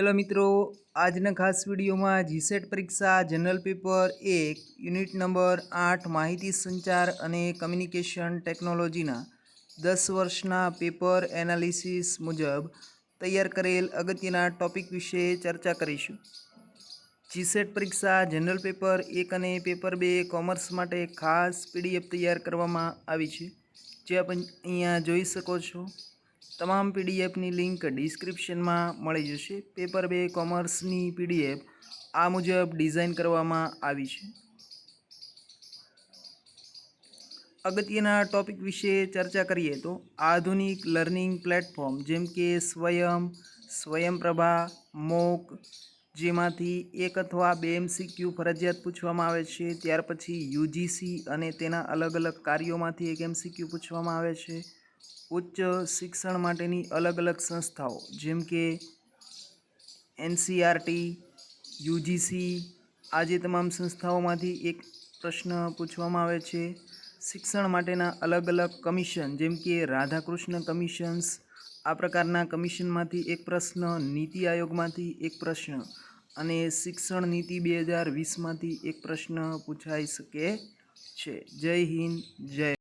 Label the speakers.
Speaker 1: Hello મિત્રો આજના ખાસ વિડીયોમાં જીસેટ પરીક્ષા જનરલ પેપર એક યુનિટ નંબર આઠ માહિતી સંચાર અને કમ્યુનિકેશન ટેકનોલોજીના દસ વર્ષના પેપર એનાલિસિસ મુજબ તૈયાર કરેલ અગત્યના ટોપિક વિશે ચર્ચા કરીશું જીસેટ પરીક્ષા જનરલ પેપર એક અને પેપર બે કોમર્સ માટે ખાસ પીડીએફ તૈયાર કરવામાં આવી છે જે આપ અહીંયા જોઈ શકો છો તમામ પીડીએફની લિંક ડિસ્ક્રિપ્શનમાં મળી જશે. પેપર બે કોમર્સની પીડીએફ આ મુજબ ડિઝાઇન કરવામાં આવી છે. અગત્યના ટોપિક વિશે ચર્ચા કરીએ તો આધુનિક લર્નિંગ પ્લેટફોર્મ જેમ કે સ્વયં સ્વયંપ્રભા મોક, જેમાંથી એક અથવા બે એમસીક્યુ ફરજિયાત પૂછવામાં આવે છે, ત્યાર પછી યુજીસી અને તેના અલગ અલગ કાર્યોમાંથી એક એમસીક્યુ પૂછવામાં આવે છે. ઉચ્ચ શિક્ષણ માટેની અલગ અલગ સંસ્થાઓ, જેમ કે એનસીઆરટી, યુજીસી આ જે તમામ સંસ્થાઓમાંથી એક પ્રશ્ન પૂછવામાં આવે છે. શિક્ષણ માટેના અલગ અલગ કમિશન, જેમ કે રાધાકૃષ્ણ કમિશન્સ, આ પ્રકારના કમિશનમાંથી એક પ્રશ્ન, નીતિ આયોગમાંથી એક પ્રશ્ન અને શિક્ષણ નીતિ બે હજાર વીસમાંથી એક પ્રશ્ન પૂછાઈ શકે છે. જય હિન્દ, જય